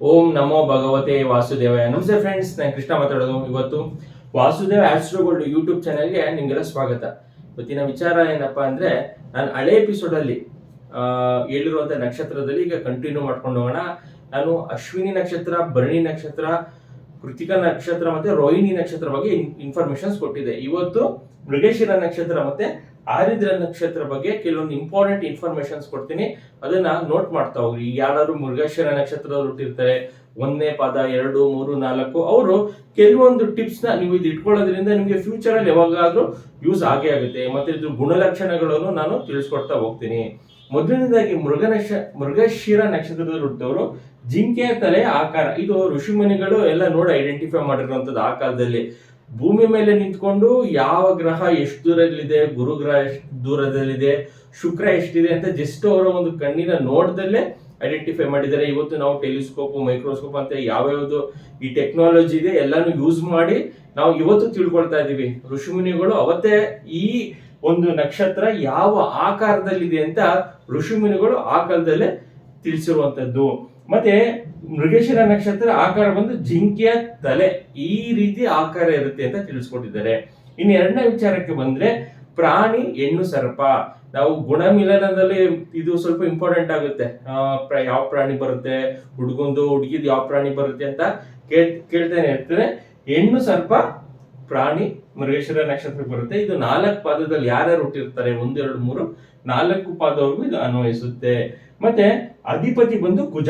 ಓಂ ನಮೋ ಭಗವತೆ ವಾಸುದೇವಾಯ. ನಮಸ್ತೆ ಫ್ರೆಂಡ್ಸ್ ನಾನು ಕೃಷ್ಣ ಮಾತಾಡೋದು ಇವತ್ತು. ವಾಸುದೇವ ಆಸ್ಟ್ರೋಗೋಲ್ಡ್ ಯೂಟ್ಯೂಬ್ ಚಾನೆಲ್ಗೆ ನಿಮಗೆಲ್ಲ ಸ್ವಾಗತ. ಇವತ್ತಿನ ವಿಚಾರ ಏನಪ್ಪಾ ಅಂದ್ರೆ, ನಾನು ಹಳೆ ಎಪಿಸೋಡಲ್ಲಿ ಹೇಳಿರುವಂಥ ನಕ್ಷತ್ರದಲ್ಲಿ ಈಗ ಕಂಟಿನ್ಯೂ ಮಾಡ್ಕೊಂಡು ಹೋಗೋಣ. ನಾನು ಅಶ್ವಿನಿ ನಕ್ಷತ್ರ, ಭರಣಿ ನಕ್ಷತ್ರ, ಕೃತಿಕಾ ನಕ್ಷತ್ರ ಮತ್ತೆ ರೋಹಿಣಿ ನಕ್ಷತ್ರ ಬಗ್ಗೆ ಇನ್ಫಾರ್ಮೇಶನ್ಸ್ ಕೊಟ್ಟಿದೆ ಇವತ್ತು ಮೃಗಶಿರ ನಕ್ಷತ್ರ ಮತ್ತೆ ಆರಿದ್ರ ನಕ್ಷತ್ರ ಬಗ್ಗೆ ಕೆಲವೊಂದು ಇಂಪಾರ್ಟೆಂಟ್ ಇನ್ಫಾರ್ಮೇಶನ್ಸ್ ಕೊಡ್ತೀನಿ. ಅದನ್ನ ನೋಟ್ ಮಾಡ್ತಾ ಹೋಗ್ರಿ. ಯಾರಾದ್ರು ಮೃಗಶಿರ ನಕ್ಷತ್ರದವ್ರು ಹುಟ್ಟಿರ್ತಾರೆ, ಒಂದನೇ ಪಾದ, ಎರಡು, ಮೂರು, ನಾಲ್ಕು, ಅವರು ಕೆಲವೊಂದು ಟಿಪ್ಸ್ನ ನೀವು ಇದು ಇಟ್ಕೊಳ್ಳೋದ್ರಿಂದ ನಿಮಗೆ ಫ್ಯೂಚರ್ ಅಲ್ಲಿ ಯಾವಾಗಾದ್ರೂ ಯೂಸ್ ಆಗೇ ಆಗುತ್ತೆ. ಮತ್ತೆ ಇದ್ರ ಗುಣಲಕ್ಷಣಗಳನ್ನು ನಾನು ತಿಳಿಸ್ಕೊಡ್ತಾ ಹೋಗ್ತೀನಿ. ಮೊದಲನೇದಾಗಿ ಮೃಗನಶ ಮೃಗಶಿರ ನಕ್ಷತ್ರದಲ್ಲಿ ಹುಟ್ಟಿದವರು ಜಿಂಕೆಯ ತಲೆ, ಆಕಾರ. ಇದು ಋಷಿಮುನಿಗಳು ಎಲ್ಲ ನೋಡಿ ಐಡೆಂಟಿಫೈ ಮಾಡಿರುವಂತದ್ದು ಆ ಕಾಲದಲ್ಲಿ. ಭೂಮಿ ಮೇಲೆ ನಿಂತ್ಕೊಂಡು ಯಾವ ಗ್ರಹ ಎಷ್ಟು ದೂರದಲ್ಲಿದೆ ಗುರು ಗ್ರಹ ಎಷ್ಟು ದೂರದಲ್ಲಿದೆ, ಶುಕ್ರ ಎಷ್ಟಿದೆ ಅಂತ ಜಸ್ಟ್ ಅವರ ಒಂದು ಕಣ್ಣಿನ ನೋಟದಲ್ಲೇ ಐಡೆಂಟಿಫೈ ಮಾಡಿದ್ದಾರೆ. ಇವತ್ತು ನಾವು ಟೆಲಿಸ್ಕೋಪ್, ಮೈಕ್ರೋಸ್ಕೋಪ್ ಅಂತ ಯಾವ ಯಾವ್ದು ಈ ಟೆಕ್ನಾಲಜಿ ಇದೆ ಎಲ್ಲಾನು ಯೂಸ್ ಮಾಡಿ ನಾವು ಇವತ್ತು ತಿಳ್ಕೊಳ್ತಾ ಇದ್ದೀವಿ. ಋಷಿಮುನಿಗಳು ಅವತ್ತೇ ಈ ಒಂದು ನಕ್ಷತ್ರ ಯಾವ ಆಕಾರದಲ್ಲಿದೆ ಅಂತ ಋಷಿಮುನಿಗಳು ಆ ಕಾಲದಲ್ಲೇ ತಿಳಿಸಿರುವಂತದ್ದು. ಮತ್ತೆ ಮೃಗಶಿರ ನಕ್ಷತ್ರ ಆಕಾರ ಬಂದು ಜಿಂಕೆಯ ತಲೆ ಈ ರೀತಿ ಆಕಾರ ಇರುತ್ತೆ ಅಂತ ತಿಳಿಸ್ಕೊಟ್ಟಿದ್ದಾರೆ. ಇನ್ನು ಎರಡನೇ ವಿಚಾರಕ್ಕೆ ಬಂದ್ರೆ ಪ್ರಾಣಿ, ಹೆಣ್ಣು, ಸರ್ಪ. ನಾವು ಗುಣಮಿಲನದಲ್ಲಿ ಇದು ಸ್ವಲ್ಪ ಇಂಪಾರ್ಟೆಂಟ್ ಆಗುತ್ತೆ. ಯಾವ ಪ್ರಾಣಿ ಬರುತ್ತೆ, ಹುಡುಗೊಂದು ಹುಡುಗಿದ್ ಯಾವ ಪ್ರಾಣಿ ಬರುತ್ತೆ ಅಂತ ಕೇಳ್, ಕೇಳ್ತಾನೆ. ಇರ್ತಾರೆ ಹೆಣ್ಣು, ಸರ್ಪ, ಪ್ರಾಣಿ ಮೃಗೇಶ್ವರ ನಕ್ಷತ್ರ ಬರುತ್ತೆ. ಇದು ನಾಲ್ಕು ಪಾದದಲ್ಲಿ ಯಾರ್ಯಾರು ಹುಟ್ಟಿರ್ತಾರೆ? ಒಂದು, ಎರಡು, ಮೂರು, ನಾಲ್ಕು ಪಾದವರೆಗೂ ಇದು ಅನ್ವಯಿಸುತ್ತೆ. ಮತ್ತೆ ಅಧಿಪತಿ ಬಂದು ಕುಜ.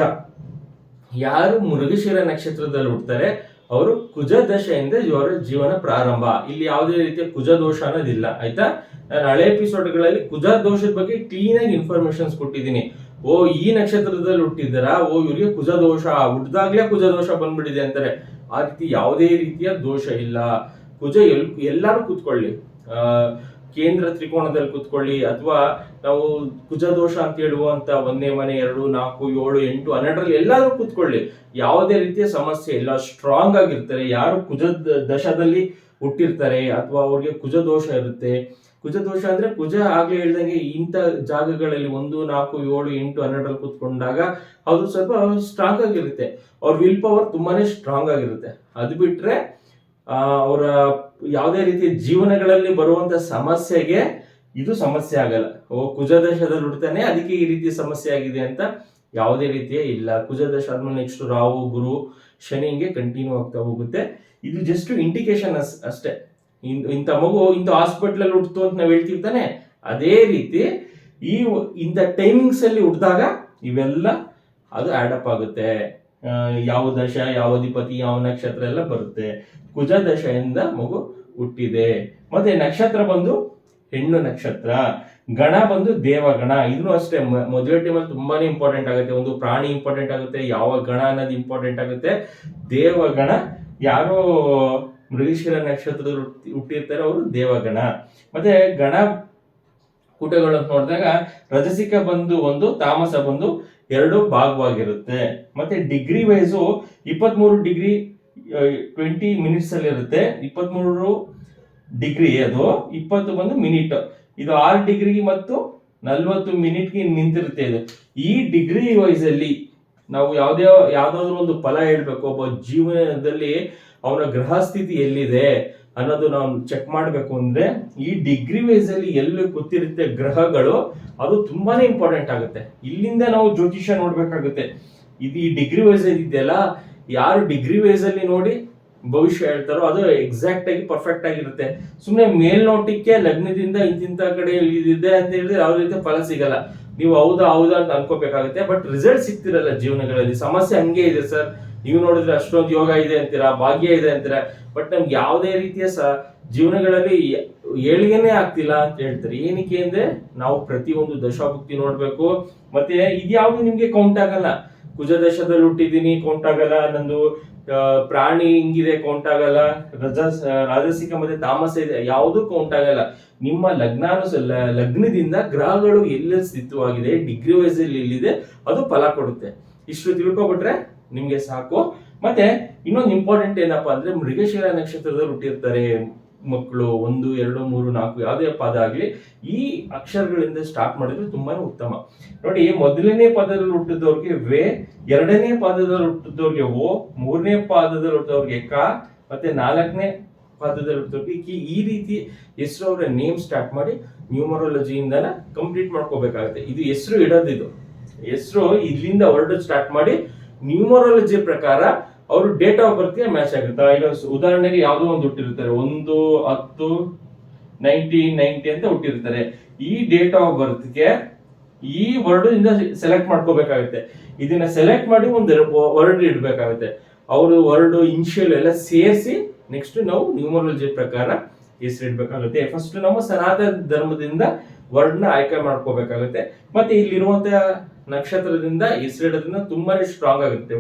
ಯಾರು ಮೃಗಶಿರ ನಕ್ಷತ್ರದಲ್ಲಿ ಹುಡ್ತಾರೆ ಅವರು ಕುಜ ದಶೆಯಿಂದ ಇವರ ಜೀವನ ಪ್ರಾರಂಭ. ಇಲ್ಲಿ ಯಾವುದೇ ರೀತಿಯ ಕುಜ ದೋಷ ಅನ್ನೋದಿಲ್ಲ ಆಯ್ತಾ? ನಾನು ಹಳೆ ಎಪಿಸೋಡ್ಗಳಲ್ಲಿ ಕುಜ ದೋಷದ ಬಗ್ಗೆ ಕ್ಲೀನ್ ಆಗಿ ಇನ್ಫಾರ್ಮೇಶನ್ಸ್ ಕೊಟ್ಟಿದ್ದೀನಿ. ಓ ಈ ನಕ್ಷತ್ರದಲ್ಲಿ ಹುಟ್ಟಿದಾರ ಓ ಇವರಿಗೆ ಕುಜ ದೋಷ. ಹುಟ್ಟಿದಾಗ್ಲೇ ಕುಜ ದೋಷ ಬಂದ್ಬಿಟ್ಟಿದೆ ಅಂತಾರೆ. ಆ ರೀತಿ ಯಾವುದೇ ರೀತಿಯ ದೋಷ ಇಲ್ಲ. ಕುಜ ಎಲ್ ಎಲ್ಲಾರು ಕೂತ್ಕೊಳ್ಳಿ. ಆ, ಕೇಂದ್ರ ತ್ರಿಕೋಣದಲ್ಲಿ ಕೂತ್ಕೊಳ್ಳಿ ಅಥವಾ ನಾವು ಕುಜದೋಷ ಅಂತ ಹೇಳುವಂತ ಒಂದೇ ಮನೆ ಎರಡು ನಾಲ್ಕು ಏಳು ಎಂಟು ಹನ್ನೆರಡರಲ್ಲಿ ಎಲ್ಲಾದ್ರೂ ಕೂತ್ಕೊಳ್ಳಿ. ಯಾವುದೇ ರೀತಿಯ ಸಮಸ್ಯೆ ಇಲ್ಲ. ಸ್ಟ್ರಾಂಗ್ ಆಗಿರ್ತಾರೆ. ಯಾರು ಕುಜ ದ- ದಶದಲ್ಲಿ ಹುಟ್ಟಿರ್ತಾರೆ ಅಥವಾ ಅವ್ರಿಗೆ ಕುಜ ದೋಷ ಇರುತ್ತೆ. ಕುಜದೋಷ ಅಂದ್ರೆ ಕುಜ ಆಗ್ಲೇ ಹೇಳ್ದಂಗೆ ಇಂಥ ಜಾಗಗಳಲ್ಲಿ ಒಂದು, ನಾಲ್ಕು, ಏಳು, ಎಂಟು, ಹನ್ನೆರಡರಲ್ಲಿ ಕೂತ್ಕೊಂಡಾಗ ಅವ್ರು ಸ್ವಲ್ಪ ಸ್ಟ್ರಾಂಗ್ ಆಗಿರುತ್ತೆ. ಅವ್ರ ವಿಲ್ ಪವರ್ ತುಂಬಾನೇ ಸ್ಟ್ರಾಂಗ್ ಆಗಿರುತ್ತೆ. ಅದು ಬಿಟ್ರೆ ಅವರ ಯಾವುದೇ ರೀತಿಯ ಜೀವನಗಳಲ್ಲಿ ಬರುವಂತ ಸಮಸ್ಯೆಗೆ ಇದು ಸಮಸ್ಯೆ ಆಗಲ್ಲ. ಓ, ಕುಜದಶದಲ್ಲಿ ಹುಡ್ತಾನೆ ಅದಕ್ಕೆ ಈ ರೀತಿ ಸಮಸ್ಯೆ ಆಗಿದೆ ಅಂತ ಯಾವುದೇ ರೀತಿಯ ಇಲ್ಲ. ಕುಜದಶ ಆದ್ಮೇಲೆ ನೆಕ್ಸ್ಟ್ ರಾಹು, ಗುರು, ಶನಿ ಹಿಂಗೆ ಕಂಟಿನ್ಯೂ ಆಗ್ತಾ ಹೋಗುತ್ತೆ. ಇದು ಜಸ್ಟ್ ಇಂಡಿಕೇಶನ್ ಅಷ್ಟೇ. ಇನ್- ಇಂಥ ಮಗು, ಇಂಥ ಹಾಸ್ಪಿಟ್ಲಲ್ಲಿ ಹುಡ್ತು ಅಂತ ನಾವು ಹೇಳ್ತಿರ್ತಾನೆ ತಾನೆ, ಅದೇ ರೀತಿ ಈ ಇಂಥ ಟೈಮಿಂಗ್ಸ್ ಅಲ್ಲಿ ಹುಟ್ಟಿದಾಗ ಇವೆಲ್ಲ ಅದು ಆಡಪ್ ಆಗುತ್ತೆ. ಯಾವ ದಶ, ಯಾವ ಅಧಿಪತಿ, ಯಾವ ನಕ್ಷತ್ರ ಎಲ್ಲ ಬರುತ್ತೆ. ಕುಜ ದಶೆಯಿಂದ ಮಗು ಹುಟ್ಟಿದೆ. ಮತ್ತೆ ನಕ್ಷತ್ರ ಬಂದು ಹೆಣ್ಣು ನಕ್ಷತ್ರ. ಗಣ ಬಂದು ದೇವಗಣ. ಇದನ್ನು ಅಷ್ಟೇ ಮದುವೆ ಟೈಮಲ್ಲಿ ತುಂಬಾನೇ ಇಂಪಾರ್ಟೆಂಟ್ ಆಗುತ್ತೆ. ಒಂದು ಪ್ರಾಣಿ ಇಂಪಾರ್ಟೆಂಟ್ ಆಗುತ್ತೆ, ಯಾವ ಗಣ ಅನ್ನೋದು ಇಂಪಾರ್ಟೆಂಟ್ ಆಗುತ್ತೆ. ದೇವಗಣ, ಯಾರು ಮೃಗಶಿರ ನಕ್ಷತ್ರದ ಹುಟ್ಟಿ- ಹುಟ್ಟಿರ್ತಾರೆ, ಅವರು ದೇವಗಣ. ಮತ್ತೆ ಗಣ ಕೂಟಗಳನ್ನು ನೋಡಿದಾಗ ರಜಸಿಕ ಬಂದು ಒಂದು, ತಾಮಸ ಬಂದು ಎರಡು ಭಾಗವಾಗಿರುತ್ತೆ. ಮತ್ತೆ ಡಿಗ್ರಿ ವೈಸು ಇಪ್ಪತ್ತ್ಮೂರು ಡಿಗ್ರಿ ಟ್ವೆಂಟಿ ಮಿನಿಟ್ಸ್ ಅಲ್ಲಿ ಇರುತ್ತೆ. ಇಪ್ಪತ್ಮೂರು ಡಿಗ್ರಿ ಅದು. ಇಪ್ಪತ್ತು ಬಂದು ಮಿನಿಟ್ ಇದು ಆರು ಡಿಗ್ರಿ ಮತ್ತು ನಲ್ವತ್ತು ಮಿನಿಟ್ಗೆ ನಿಂತಿರುತ್ತೆ ಇದು. ಈ ಡಿಗ್ರಿ ವೈಸ್ ಅಲ್ಲಿ ನಾವು ಯಾವುದೇ, ಯಾವ್ದಾದ್ರು ಒಂದು ಫಲ ಹೇಳ್ಬೇಕು. ಒಬ್ಬ ಜೀವನದಲ್ಲಿ ಅವನ ಗ್ರಹ ಸ್ಥಿತಿ ಎಲ್ಲಿದೆ? ಅನ್ನೋದು ನಾವು ಚೆಕ್ ಮಾಡಬೇಕು ಅಂದ್ರೆ ಈ ಡಿಗ್ರಿ ವೈಸ್ ಅಲ್ಲಿ ಎಲ್ಲಿ ಕೂತಿರುತ್ತೆ ಗ್ರಹಗಳು, ಅದು ತುಂಬಾನೇ ಇಂಪಾರ್ಟೆಂಟ್ ಆಗುತ್ತೆ. ಇಲ್ಲಿಂದ ನಾವು ಜ್ಯೋತಿಷ್ಯ ನೋಡಬೇಕಾಗುತ್ತೆ. ಇದು ಈ ಡಿಗ್ರಿ ವೈಸ್ ಇದೆಯಲ್ಲ, ಯಾರು ಡಿಗ್ರಿ ವೈಸ್ ಅಲ್ಲಿ ನೋಡಿ ಭವಿಷ್ಯ ಹೇಳ್ತಾರೋ ಅದು ಎಕ್ಸಾಕ್ಟ್ ಆಗಿ ಪರ್ಫೆಕ್ಟ್ ಆಗಿರುತ್ತೆ. ಸುಮ್ಮನೆ ಮೇಲ್ನೋಟಕ್ಕೆ ಲಗ್ನದಿಂದ ಇಂತಿಂತ ಕಡೆ ಇದಿದೆ ಅಂತ ಹೇಳಿದ್ರೆ ಯಾವ ರೀತಿ ಫಲ ಸಿಗಲ್ಲ. ನೀವು ಹೌದಾ ಹೌದಾ ಅಂತ ಅನ್ಕೋಬೇಕಾಗುತ್ತೆ. But result ಸಿಗ್ತಿರಲ್ಲ ಜೀವನಗಳಲ್ಲಿ. ಸಮಸ್ಯೆ ಹಂಗೆ ಇದೆ ಸರ್. ನೀವು ನೋಡಿದ್ರೆ ಅಷ್ಟೊಂದು ಯೋಗ ಇದೆ ಅಂತೀರಾ, ಭಾಗ್ಯ ಇದೆ ಅಂತೀರಾ ಬಟ್ ನಮ್ಗೆ ಯಾವುದೇ ರೀತಿಯ ಸ ಜೀವನಗಳಲ್ಲಿ ಏಳಿಗೆನೇ ಆಗ್ತಿಲ್ಲ ಅಂತ ಹೇಳ್ತಾರೆ. ಏನಕ್ಕೆ ಅಂದ್ರೆ ನಾವು ಪ್ರತಿಯೊಂದು ದಶಾಭುಕ್ತಿ ನೋಡ್ಬೇಕು. ಮತ್ತೆ ಇದ್ಯಾವುದು ನಿಮ್ಗೆ ಕೌಂಟ್ ಆಗಲ್ಲ. ಕುಜ ದಶದಲ್ಲಿ ಹುಟ್ಟಿದೀನಿ ಕೌಂಟ್ ಆಗಲ್ಲ. ನಂದು ಪ್ರಾಣಿ ಹಿಂಗಿದೆ ಕೌಂಟ್ ಆಗಲ್ಲ. ರಜ, ರಾಜಸಿಕ ಮತ್ತೆ ತಾಮಸ ಇದೆ, ಯಾವುದು ಕೌಂಟ್ ಆಗಲ್ಲ. ನಿಮ್ಮ ಲಗ್ನಾನು ಲಗ್ನದಿಂದ ಗ್ರಹಗಳು ಎಲ್ಲೆಲ್ಲಿ ಸ್ಥಿತವಾಗಿದೆ ಡಿಗ್ರಿ ವೈಸ್ ಅಲ್ಲಿ ಎಲ್ಲಿದೆ ಅದು ಫಲ ಕೊಡುತ್ತೆ. ಇಷ್ಟು ತಿಳ್ಕೊಬಿಟ್ರೆ ನಿಮ್ಗೆ ಸಾಕು. ಮತ್ತೆ ಇನ್ನೊಂದು ಇಂಪಾರ್ಟೆಂಟ್ ಏನಪ್ಪಾ ಅಂದ್ರೆ ಮೃಗಶಿರ ನಕ್ಷತ್ರದಲ್ಲಿ ಹುಟ್ಟಿರ್ತಾರೆ ಮಕ್ಕಳು ಒಂದು, ಎರಡು, ಮೂರು, ನಾಲ್ಕು ಯಾವುದೇ ಪದ ಆಗಲಿ, ಈ ಅಕ್ಷರಗಳಿಂದ ಸ್ಟಾರ್ಟ್ ಮಾಡಿದ್ರೆ ತುಂಬಾನೇ ಉತ್ತಮ. ನೋಡಿ, ಮೊದಲನೇ ಪದದಲ್ಲಿ ಹುಟ್ಟಿದವ್ರಿಗೆ ವೇ, ಎರಡನೇ ಪದದಲ್ಲಿ ಹುಟ್ಟಿದವ್ರಿಗೆ ಓ, ಮೂರನೇ ಪಾದದಲ್ಲಿ ಹುಟ್ಟಿದವ್ರಿಗೆ ಕ, ಮತ್ತೆ ನಾಲ್ಕನೇ ಪಾದದಲ್ಲಿ ಹುಟ್ಟಿದವ್ರಿಗೆ ಕಿ. ಈ ರೀತಿ ಹೆಸರು ಅವರ ನೇಮ್ ಸ್ಟಾರ್ಟ್ ಮಾಡಿ ನ್ಯೂಮರಾಲಜಿಯಿಂದನ ಕಂಪ್ಲೀಟ್ ಮಾಡ್ಕೋಬೇಕಾಗುತ್ತೆ. ಇದು ಹೆಸರು ಇಡೋದಿದು. ಹೆಸರು ಇಲ್ಲಿಂದ ವರ್ಡ್ ಸ್ಟಾರ್ಟ್ ಮಾಡಿ ನ್ಯೂಮರಾಲಜಿ ಪ್ರಕಾರ ಅವರು ಡೇಟ್ ಆಫ್ ಬರ್ತ್ಗೆ ಮ್ಯಾಚ್ ಆಗುತ್ತೆ. ಈಗ ಉದಾಹರಣೆಗೆ ಯಾವುದೋ ಒಂದು ಹುಟ್ಟಿರ್ತಾರೆ ಒಂದು, ಹತ್ತು ನೈನ್ಟೀನ್ ನೈನ್ಟಿ ಅಂತ ಹುಟ್ಟಿರ್ತಾರೆ ಈ ಡೇಟ್ ಆಫ್ ಬರ್ತ್ಗೆ ಈ ವರ್ಡ್ ಇಂದ ಸೆಲೆಕ್ಟ್ ಮಾಡ್ಕೋಬೇಕಾಗುತ್ತೆ. ಇದನ್ನ ಸೆಲೆಕ್ಟ್ ಮಾಡಿ ಒಂದು ವರ್ಡ್ ಇಡಬೇಕಾಗುತ್ತೆ. ಅವರು ವರ್ಡ್ ಇನ್ಶಿಯಲ್ ಎಲ್ಲ ಸೇರಿಸಿ ನೆಕ್ಸ್ಟ್ ನಾವು ನ್ಯೂಮರಾಲಜಿ ಪ್ರಕಾರ ಹೆಸರು ಇಡಬೇಕಾಗುತ್ತೆ ಫಸ್ಟ್ ನಮ್ಮ ಸನಾತನ ಧರ್ಮದಿಂದ ವರ್ಡ್ನ ಆಯ್ಕೆ ಮಾಡ್ಕೋಬೇಕಾಗುತ್ತೆ. ಮತ್ತೆ ಇಲ್ಲಿರುವಂತಹ ನಕ್ಷತ್ರದಿಂದ ಹೆಸರಿಡೋದ್ರಿಂದ ತುಂಬಾನೇ ಸ್ಟ್ರಾಂಗ್ ಆಗುತ್ತೆ.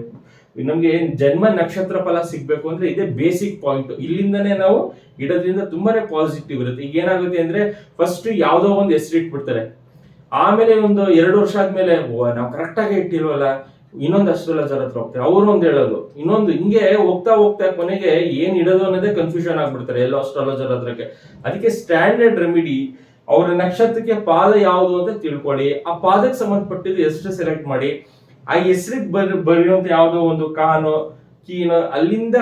ನಮಗೆ ಜನ್ಮ ನಕ್ಷತ್ರ ಫಲ ಸಿಗ್ಬೇಕು ಅಂದ್ರೆ ಇದೇ ಬೇಸಿಕ್ ಪಾಯಿಂಟ್ ಇಲ್ಲಿಂದನೇ ನಾವು ಇಡೋದ್ರಿಂದ ತುಂಬಾನೇ ಪಾಸಿಟಿವ್ ಇರುತ್ತೆ. ಈಗ ಏನಾಗುತ್ತೆ ಅಂದ್ರೆ ಫಸ್ಟ್ ಯಾವುದೋ ಒಂದು ಹೆಸರು ಇಟ್ಬಿಡ್ತಾರೆ. ಆಮೇಲೆ ಒಂದು ಎರಡು ವರ್ಷ ಆದ್ಮೇಲೆ ನಾವು ಕರೆಕ್ಟ್ ಆಗಿ ಇನ್ನೊಂದು ಅಸ್ಟ್ರಾಲಜರ್ ಹತ್ರ ಹೋಗ್ತಾರೆ. ಅವರು ಒಂದು ಹೇಳೋದು. ಇನ್ನೊಂದು ಹಿಂಗೆ ಹೋಗ್ತಾ ಹೋಗ್ತಾ ಕೊನೆಗೆ ಏನ್ ಇಡೋದು ಅನ್ನೋದೇ ಕನ್ಫ್ಯೂಷನ್ ಆಗ್ಬಿಡ್ತಾರೆ ಎಲ್ಲೋ ಅಸ್ಟ್ರಾಲಜರ್ ಹತ್ರಕ್ಕೆ. ಅದಕ್ಕೆ ಸ್ಟ್ಯಾಂಡರ್ಡ್ ರೆಮಿಡಿ ಅವರ ನಕ್ಷತ್ರಕ್ಕೆ ಪಾದ ಯಾವುದು ಅಂತ ತಿಳ್ಕೊಳ್ಳಿ. ಆ ಪಾದಕ್ಕೆ ಸಂಬಂಧಪಟ್ಟಿದ್ದು ಹೆಸರು ಸೆಲೆಕ್ಟ್ ಮಾಡಿ. ಆ ಹೆಸರಿಗೆ ಬರ್, ಬರೆಯುವಂತ ಯಾವುದೋ ಒಂದು ಕಾನು, ಕೀನು, ಅಲ್ಲಿಂದ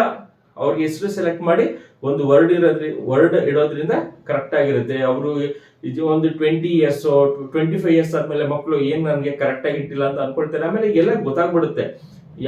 ಅವ್ರಿಗೆ ಹೆಸರು ಸೆಲೆಕ್ಟ್ ಮಾಡಿ ಒಂದು ವರ್ಡ್ ಇರೋದ್ರಿ ವರ್ಡ್ ಇಡೋದ್ರಿಂದ ಕರೆಕ್ಟ್ ಆಗಿರುತ್ತೆ. ಅವರು ಇದು ಒಂದು twenty years twenty five years ಆದ್ಮೇಲೆ ಮಕ್ಕಳು ಏನ್ ನನಗೆ ಕರೆಕ್ಟ್ ಆಗಿ ಇಟ್ಟಿಲ್ಲ ಅಂತ ಅನ್ಕೊಳ್ತಾರೆ. ಆಮೇಲೆ ಎಲ್ಲ ಗೊತ್ತಾಗ್ಬಿಡುತ್ತೆ.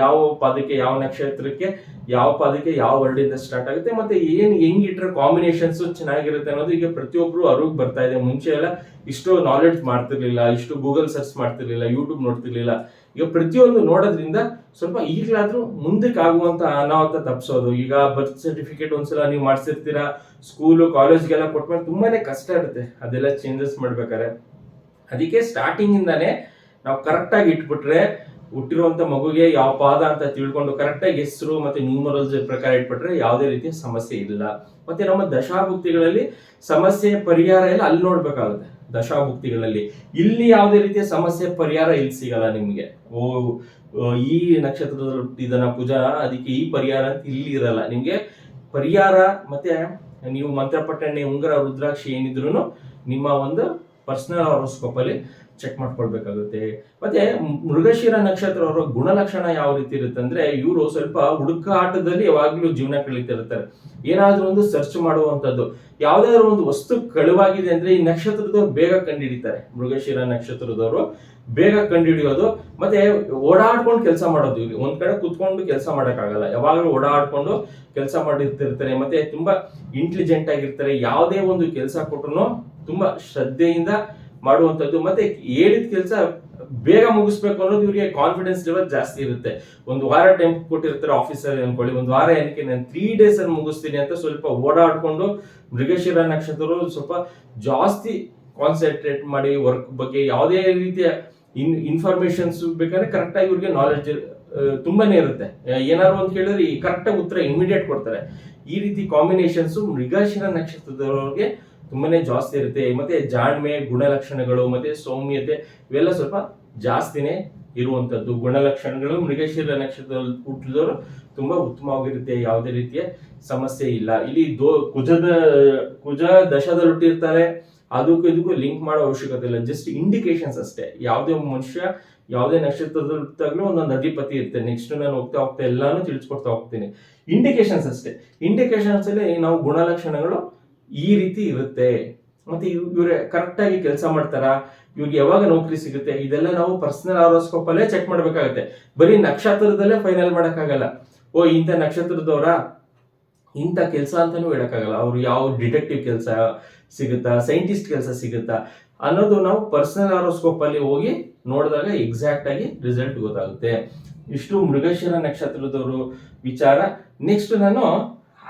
ಯಾವ ಪದಕ್ಕೆ ಯಾವ ನಕ್ಷತ್ರಕ್ಕೆ, ಯಾವ ಪದಕ್ಕೆ ಯಾವ ವರ್ಡ್ ಇಂದ ಸ್ಟಾರ್ಟ್ ಆಗುತ್ತೆ, ಮತ್ತೆ ಏನ್ ಹೆಂಗ್ ಇಟ್ರೆ ಕಾಂಬಿನೇಷನ್ಸ್ ಚೆನ್ನಾಗಿರುತ್ತೆ ಅನ್ನೋದು ಈಗ ಪ್ರತಿಯೊಬ್ರು ಅರಿವು ಬರ್ತಾ ಇದೆ. ಮುಂಚೆ ಎಲ್ಲ ಇಷ್ಟು ನಾಲೆಡ್ಜ್ ಮಾಡ್ತಿರ್ಲಿಲ್ಲ, ಇಷ್ಟು ಗೂಗಲ್ ಸರ್ಚ್ ಮಾಡ್ತಿರ್ಲಿಲ್ಲ ಯೂಟ್ಯೂಬ್ ನೋಡ್ತಿರ್ಲಿಲ್ಲ. ಈಗ ಪ್ರತಿಯೊಂದು ನೋಡೋದ್ರಿಂದ ಸ್ವಲ್ಪ ಈಗಲಾದ್ರೂ ಮುಂದಕ್ಕೆ ಆಗುವಂತ ಅನಾಹುತ ತಪ್ಪಿಸೋದು ಈಗ ಬರ್ತ್ ಸರ್ಟಿಫಿಕೇಟ್ ಒಂದ್ಸಲ ನೀವು ಮಾಡ್ಸಿರ್ತೀರಾ ಸ್ಕೂಲು ಕಾಲೇಜ್ಗೆಲ್ಲ ಕೊಟ್ಮೇಲೆ ತುಂಬಾನೇ ಕಷ್ಟ ಇರುತ್ತೆ ಅದೆಲ್ಲ ಚೇಂಜಸ್ ಮಾಡ್ಬೇಕಾರೆ ಅದಕ್ಕೆ ಸ್ಟಾರ್ಟಿಂಗ್ ಇಂದಾನೆ ನಾವು ಕರೆಕ್ಟಾಗಿ ಇಟ್ಬಿಟ್ರೆ ಹುಟ್ಟಿರುವಂತ ಮಗುಗೆ ಯಾವ ಪಾದ ಅಂತ ತಿಳ್ಕೊಂಡು ಕರೆಕ್ಟಾಗಿ ಹೆಸರು ಮತ್ತೆ ನ್ಯೂಮರಲ್ಸ್ ಪ್ರಕಾರ ಇಟ್ಬಿಟ್ರೆ ಯಾವುದೇ ರೀತಿಯ ಸಮಸ್ಯೆ ಇಲ್ಲ. ಮತ್ತೆ ನಮ್ಮ ದಶಾಭುಕ್ತಿಗಳಲ್ಲಿ ಸಮಸ್ಯೆ ಪರಿಹಾರ ಎಲ್ಲ ಅಲ್ಲಿ ನೋಡ್ಬೇಕಾಗುತ್ತೆ. ದಶಾಭುಕ್ತಿಗಳಲ್ಲಿ. ಇಲ್ಲಿ ಯಾವುದೇ ರೀತಿಯ ಸಮಸ್ಯೆ ಪರಿಹಾರ ಇಲ್ಲಿ ಸಿಗಲ್ಲ ನಿಮ್ಗೆ. ಓ ಈ ಹುಟ್ಟಿದನ ಪೂಜಾ ಅದಕ್ಕೆ ಈ ಪರಿಹಾರ ಅಂತ ಇಲ್ಲಿ ಇರಲ್ಲ. ನಿಮ್ಗೆ ಪರಿಹಾರ ಮತ್ತೆ ನೀವು ಮಂತ್ರಪಟ್ಟಣೆ ಉಂಗುರ, ರುದ್ರಾಕ್ಷಿ ಏನಿದ್ರು ನಿಮ್ಮ ಒಂದು ಪರ್ಸನಲ್ ಹಾರೋಸ್ಕೋಪ್ ಅಲ್ಲಿ ಚೆಕ್ ಮಾಡ್ಕೊಳ್ಬೇಕಾಗುತ್ತೆ. ಮತ್ತೆ ಮೃಗಶಿರ ನಕ್ಷತ್ರ ಅವರ ಗುಣಲಕ್ಷಣ ಯಾವ ರೀತಿ ಇರುತ್ತೆ ಅಂದ್ರೆ ಇವರು ಸ್ವಲ್ಪ ಹುಡುಕಾಟದಲ್ಲಿ ಯಾವಾಗ್ಲೂ ಜೀವನ ಕಳೀತಿರ್ತಾರೆ. ಏನಾದ್ರೂ ಒಂದು ಸರ್ಚ್ ಮಾಡುವಂತದ್ದು ಯಾವ್ದಾದ್ರು ಒಂದು ವಸ್ತು ಕಳುವಾಗಿದೆ ಅಂದ್ರೆ ಈ ನಕ್ಷತ್ರದವ್ರು ಬೇಗ ಕಂಡುಹಿಡಿತಾರೆ ಮೃಗಶಿರ ನಕ್ಷತ್ರದವರು ಬೇಗ ಕಂಡುಹಿಡಿಯೋದು ಮತ್ತೆ ಓಡಾಡ್ಕೊಂಡು ಕೆಲಸ ಮಾಡೋದು. ಇಲ್ಲಿ ಒಂದ್ ಕಡೆ ಕುತ್ಕೊಂಡು ಕೆಲಸ ಮಾಡೋಕ್ಕಾಗಲ್ಲ. ಯಾವಾಗಲೂ ಓಡಾಡ್ಕೊಂಡು ಕೆಲಸ ಮಾಡಿರ್ತಿರ್ತಾರೆ. ಮತ್ತೆ ತುಂಬಾ ಇಂಟೆಲಿಜೆಂಟ್ ಆಗಿರ್ತಾರೆ. ಯಾವುದೇ ಒಂದು ಕೆಲಸ ಕೊಟ್ರು ತುಂಬಾ ಶ್ರದ್ಧೆಯಿಂದ ಮಾಡುವಂತದ್ದು ಮತ್ತೆ ಹೇಳಿದ ಕೆಲಸ ಬೇಗ ಮುಗಿಸ್ಬೇಕು ಅನ್ನೋದು ಇವರಿಗೆ ಕಾನ್ಫಿಡೆನ್ಸ್ ಲೆವೆಲ್ ಜಾಸ್ತಿ ಇರುತ್ತೆ. ಒಂದು ವಾರ ಟೈಮ್ ಕೊಟ್ಟಿರ್ತಾರೆ ಆಫೀಸರ್ ಅನ್ಕೊಳ್ಳಿ. ಒಂದು ವಾರ ಏನಕ್ಕೆ ನಾನು ತ್ರೀ ಡೇಸ್ ಅಲ್ಲಿ ಮುಗಿಸ್ತೀನಿ ಅಂತ ಸ್ವಲ್ಪ ಓಡಾಡ್ಕೊಂಡು ಮೃಗಶಿರ ನಕ್ಷತ್ರರು ಸ್ವಲ್ಪ ಜಾಸ್ತಿ ಕಾನ್ಸಂಟ್ರೇಟ್ ಮಾಡಿ ವರ್ಕ್ ಬಗ್ಗೆ ಯಾವುದೇ ರೀತಿಯ ಇನ್ ಇನ್ಫಾರ್ಮೇಶನ್ಸ್ ಬೇಕಾದ್ರೆ ಕರೆಕ್ಟ್ ಆಗಿ ಇವ್ರಿಗೆ ನಾಲೆಡ್ಜ್ ತುಂಬಾನೇ ಇರುತ್ತೆ. ಏನಾದ್ರು ಅಂತ ಕೇಳಿದ್ರೆ ಕರೆಕ್ಟ್ ಆಗಿ ಉತ್ತರ ಇಮಿಡಿಯೇಟ್ ಕೊಡ್ತಾರೆ. ಈ ರೀತಿ ಕಾಂಬಿನೇಷನ್ಸ್ ಮೃಗಶಿರ ನಕ್ಷತ್ರದವ್ರಿಗೆ ತುಂಬಾನೇ ಜಾಸ್ತಿ ಇರುತ್ತೆ. ಮತ್ತೆ ಜಾಣ್ಮೆ, ಗುಣಲಕ್ಷಣಗಳು, ಮತ್ತೆ ಸೌಮ್ಯತೆ ಇವೆಲ್ಲ ಸ್ವಲ್ಪ ಜಾಸ್ತಿನೇ ಇರುವಂತದ್ದು. ಗುಣಲಕ್ಷಣಗಳು ಮೃಗಶಿರ ನಕ್ಷತ್ರದಲ್ಲಿ ಹುಟ್ಟಿದವರು ತುಂಬಾ ಉತ್ತಮವಾಗಿರುತ್ತೆ. ಯಾವುದೇ ರೀತಿಯ ಸಮಸ್ಯೆ ಇಲ್ಲ. ಇಲ್ಲಿ ದೋ ಕುಜದ, ಕುಜ ದಶದಲ್ಲಿ ಹುಟ್ಟಿರ್ತಾರೆ. ಅದಕ್ಕೂ ಇದಕ್ಕೂ ಲಿಂಕ್ ಮಾಡೋ ಅವಶ್ಯಕತೆ ಇಲ್ಲ. ಜಸ್ಟ್ ಇಂಡಿಕೇಶನ್ಸ್ ಅಷ್ಟೇ. ಯಾವುದೇ ಮನುಷ್ಯ ಯಾವುದೇ ನಕ್ಷತ್ರದಲ್ಲಿ ಒಂದೊಂದು ಅಧಿಪತಿ ಇರುತ್ತೆ. ನೆಕ್ಸ್ಟ್ ನಾನು ಹೋಗ್ತಾ ಹೋಗ್ತಾ ಎಲ್ಲಾನು ತಿಳಿಸ್ಕೊಡ್ತಾ ಹೋಗ್ತೀನಿ. ಇಂಡಿಕೇಶನ್ಸ್ ಅಷ್ಟೇ. ಇಂಡಿಕೇಶನ್ಸ್ ಅಲ್ಲಿ ನಾವು ಗುಣಲಕ್ಷಣಗಳು ಈ ರೀತಿ ಇರುತ್ತೆ. ಮತ್ತೆ ಇವ್ರೆ ಕರೆಕ್ಟ್ ಆಗಿ ಕೆಲಸ ಮಾಡ್ತಾರಾ? ಇವ್ರಿಗೆ ಯಾವಾಗ ನೌಕರಿ ಸಿಗುತ್ತೆ? ಇದೆಲ್ಲ ನಾವು ಪರ್ಸನಲ್ ಆರೋಸ್ಕೋಪ್ ಅಲ್ಲೇ ಚೆಕ್ ಮಾಡ್ಬೇಕಾಗುತ್ತೆ. ಬರೀ ನಕ್ಷತ್ರದಲ್ಲೇ ಫೈನಲ್ ಮಾಡಕ್ಕಾಗಲ್ಲ. ಓ, ಇಂಥ ನಕ್ಷತ್ರದವರ? ಇಂಥ ಕೆಲಸ ಅಂತಾನೂ ಹೇಳಕ್ಕಾಗಲ್ಲ. ಅವ್ರು ಯಾವ ಡಿಟೆಕ್ಟಿವ್ ಕೆಲಸ ಸಿಗುತ್ತಾ? ಸೈಂಟಿಸ್ಟ್ ಕೆಲಸ ಸಿಗುತ್ತಾ? ಅನ್ನೋದು ನಾವು ಪರ್ಸನಲ್ ಆರೋಸ್ಕೋಪ್ ಅಲ್ಲಿ ಹೋಗಿ ನೋಡಿದಾಗ ಎಕ್ಸಾಕ್ಟ್ ಆಗಿ ರಿಸಲ್ಟ್ ಗೊತ್ತಾಗುತ್ತೆ. ಇಷ್ಟು ಮೃಗಶಿರ ನಕ್ಷತ್ರದವರು ವಿಚಾರ. ನೆಕ್ಸ್ಟ್ ನಾನು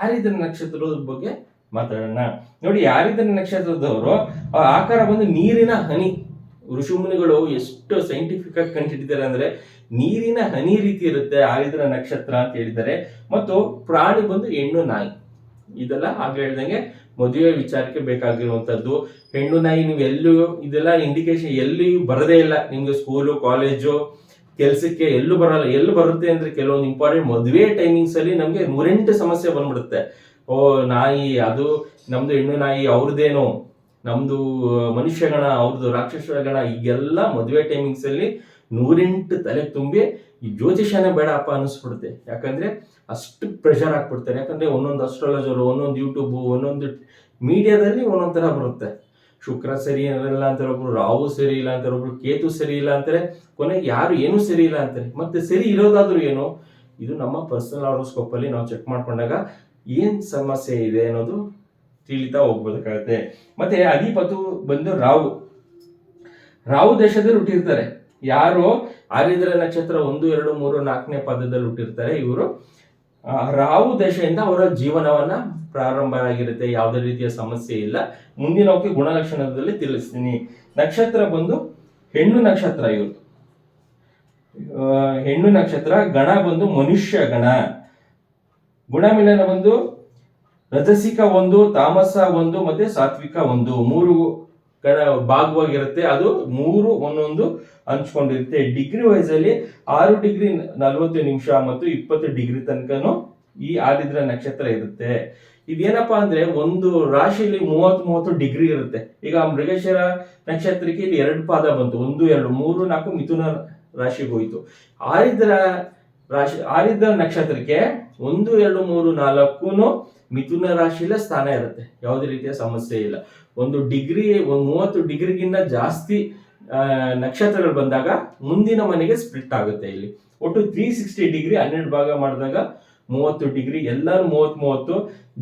ಆರಿದ್ರ ನಕ್ಷತ್ರದ ಬಗ್ಗೆ ಮಾತಾಡೋಣ. ನೋಡಿ ಆರಿದ್ರ ನಕ್ಷತ್ರದವರು ಆಕಾರ ಬಂದು ನೀರಿನ ಹನಿ. ಋಷಿಮುನಿಗಳು ಎಷ್ಟು ಸೈಂಟಿಫಿಕ್ ಆಗಿ ಕಂಡುಹಿಡಿದ್ದಾರೆ ಅಂದ್ರೆ ನೀರಿನ ಹನಿ ರೀತಿ ಇರುತ್ತೆ ಆರಿದ್ರ ನಕ್ಷತ್ರ ಅಂತ ಹೇಳಿದ್ದಾರೆ. ಮತ್ತು ಪ್ರಾಣಿ ಬಂದು ಹೆಣ್ಣು ನಾಯಿ. ಇದೆಲ್ಲ ಹಾಗೆ ಹೇಳ್ದಂಗೆ ಮದುವೆ ವಿಚಾರಕ್ಕೆ ಬೇಕಾಗಿರುವಂಥದ್ದು. ಹೆಣ್ಣು ನಾಯಿ ನೀವು ಎಲ್ಲೂ, ಇದೆಲ್ಲ ಇಂಡಿಕೇಶನ್ ಎಲ್ಲಿಯೂ ಬರದೇ ಇಲ್ಲ. ನಿಮ್ಗೆ ಸ್ಕೂಲು ಕಾಲೇಜು ಕೆಲ್ಸಕ್ಕೆ ಎಲ್ಲೂ ಬರಲ್ಲ. ಎಲ್ಲಿ ಬರುತ್ತೆ ಅಂದ್ರೆ ಕೆಲವೊಂದು ಇಂಪಾರ್ಟೆಂಟ್ ಮದುವೆ ಟೈಮಿಂಗ್ಸ್ ಅಲ್ಲಿ ನಮ್ಗೆ ಮೂರೆಂಟು ಸಮಸ್ಯೆ ಬಂದ್ಬಿಡುತ್ತೆ. ಓ, ನಾಯಿ, ಅದು ನಮ್ದು ಹೆಣ್ಣು ನಾಯಿ ಅವ್ರದ್ದೇನು ನಮ್ದು ಮನುಷ್ಯಗಣ, ಅವ್ರದ್ದು ರಾಕ್ಷಸ ಗಣ ಈಗೆಲ್ಲ ಮದುವೆ ಟೈಮಿಂಗ್ಸ್ ಅಲ್ಲಿ ನೂರೆಂಟು ತಲೆ ತುಂಬಿ ಈ ಜ್ಯೋತಿಷನೇ ಬೇಡಪ್ಪ ಅನ್ನಿಸ್ಬಿಡುತ್ತೆ. ಯಾಕಂದ್ರೆ ಅಷ್ಟು ಪ್ರೆಷರ್ ಹಾಕ್ಬಿಡ್ತಾರೆ ಯಾಕಂದ್ರೆ ಒಂದೊಂದು ಅಸ್ಟ್ರಾಲಜರು ಒಂದೊಂದು ಯೂಟ್ಯೂಬು ಒಂದೊಂದು ಮೀಡಿಯಾದಲ್ಲಿ ಒಂದೊಂದು ಥರ ಬರುತ್ತೆ. ಶುಕ್ರ ಸರಿ ಇರಲ್ಲ ಅಂತಾರೆ ಒಬ್ರು, ರಾಹು ಸರಿ ಇಲ್ಲ ಅಂತಾರೆ ಒಬ್ರು, ಕೇತು ಸರಿ ಇಲ್ಲ ಅಂತಾರೆ, ಕೊನೆಗೆ ಯಾರು ಏನು ಸರಿ ಇಲ್ಲ ಅಂತಾರೆ. ಮತ್ತೆ ಸರಿ ಇರೋದಾದ್ರೂ ಏನು, ಇದು ನಮ್ಮ ಪರ್ಸನಲ್ ಆರೋಸ್ಕೋಪ್ ಅಲ್ಲಿ ನಾವು ಚೆಕ್ ಮಾಡ್ಕೊಂಡಾಗ ಏನ್ ಸಮಸ್ಯೆ ಇದೆ ಅನ್ನೋದು ತಿಳಿತಾ ಹೋಗ್ಬೋದಕ್ಕಾಗುತ್ತೆ ಮತ್ತೆ ಅಧಿಪತು ಬಂದು ರಾವು ರಾವು ದೇಶದಲ್ಲಿ ಹುಟ್ಟಿರ್ತಾರೆ. ಯಾರು? ಆರಿದ್ರ ನಕ್ಷತ್ರ ಒಂದು, ಎರಡು, ಮೂರು, ನಾಲ್ಕನೇ ಪದದಲ್ಲಿ ಹುಟ್ಟಿರ್ತಾರೆ. ಇವರು ರಾವು ದಶೆಯಿಂದ ಅವರ ಜೀವನವನ್ನ ಪ್ರಾರಂಭ ಆಗಿರುತ್ತೆ. ಯಾವುದೇ ರೀತಿಯ ಸಮಸ್ಯೆ ಇಲ್ಲ. ಮುಂದಿನ ಅವಕ್ಕೆ ಗುಣಲಕ್ಷಣದಲ್ಲಿ ತಿಳಿಸ್ತೀನಿ. ನಕ್ಷತ್ರ ಬಂದು ಹೆಣ್ಣು ನಕ್ಷತ್ರ ಇವರು ಹೆಣ್ಣು ನಕ್ಷತ್ರ, ಗಣ ಬಂದು ಮನುಷ್ಯ ಗಣ. ಗುಣಮಿಲನ ಒಂದು, ರಜಸಿಕ ಒಂದು, ತಾಮಸ ಒಂದು, ಮತ್ತೆ ಸಾತ್ವಿಕ ಒಂದು. ಮೂರು ಭಾಗವಾಗಿರುತ್ತೆ. ಅದು ಮೂರು ಒಂದೊಂದು ಹಂಚ್ಕೊಂಡಿರುತ್ತೆ. ಡಿಗ್ರಿ ವೈಸ್ ಅಲ್ಲಿ ಆರು ಡಿಗ್ರಿ ನಲವತ್ತು ನಿಮಿಷ ಮತ್ತು ಇಪ್ಪತ್ತು ಡಿಗ್ರಿ ತನಕನು ಈ ಆದಿದ್ರ ನಕ್ಷತ್ರ ಇರುತ್ತೆ. ಇದೇನಪ್ಪಾ ಅಂದ್ರೆ ಒಂದು ರಾಶಿಯಲ್ಲಿ ಮೂವತ್ತು ಮೂವತ್ತು ಡಿಗ್ರಿ ಇರುತ್ತೆ. ಈಗ ಮೃಗೇಶ್ವರ ನಕ್ಷತ್ರಕ್ಕೆ ಇಲ್ಲಿ ಎರಡು ಪಾದ ಬಂತು. ಒಂದು, ಎರಡು, ಮೂರು, ನಾಲ್ಕು ಮಿಥುನ ರಾಶಿಗೆ ಹೋಯ್ತು. ಆರಿದ್ರ ರಾಶಿ ಆರಿದ್ದ ನಕ್ಷತ್ರಕ್ಕೆ ಒಂದು, ಎರಡು, ಮೂರು ನಾಲ್ಕು ಮಿಥುನ ರಾಶಿಯಲ್ಲೇ ಸ್ಥಾನ ಇರುತ್ತೆ. ಯಾವುದೇ ರೀತಿಯ ಸಮಸ್ಯೆ ಇಲ್ಲ. ಒಂದು ಡಿಗ್ರಿ, ಒಂದು ಮೂವತ್ತು ಡಿಗ್ರಿಗಿಂತ ಜಾಸ್ತಿ ನಕ್ಷತ್ರಗಳು ಬಂದಾಗ ಮುಂದಿನ ಮನೆಗೆ ಸ್ಪ್ಲಿಟ್ ಆಗುತ್ತೆ ಇಲ್ಲಿ. ಒಟ್ಟು ತ್ರೀ ಸಿಕ್ಸ್ಟಿ ಡಿಗ್ರಿ ಹನ್ನೆರಡು ಭಾಗ ಮಾಡಿದಾಗ ಮೂವತ್ತು ಡಿಗ್ರಿ ಎಲ್ಲರೂ ಮೂವತ್ತು ಮೂವತ್ತು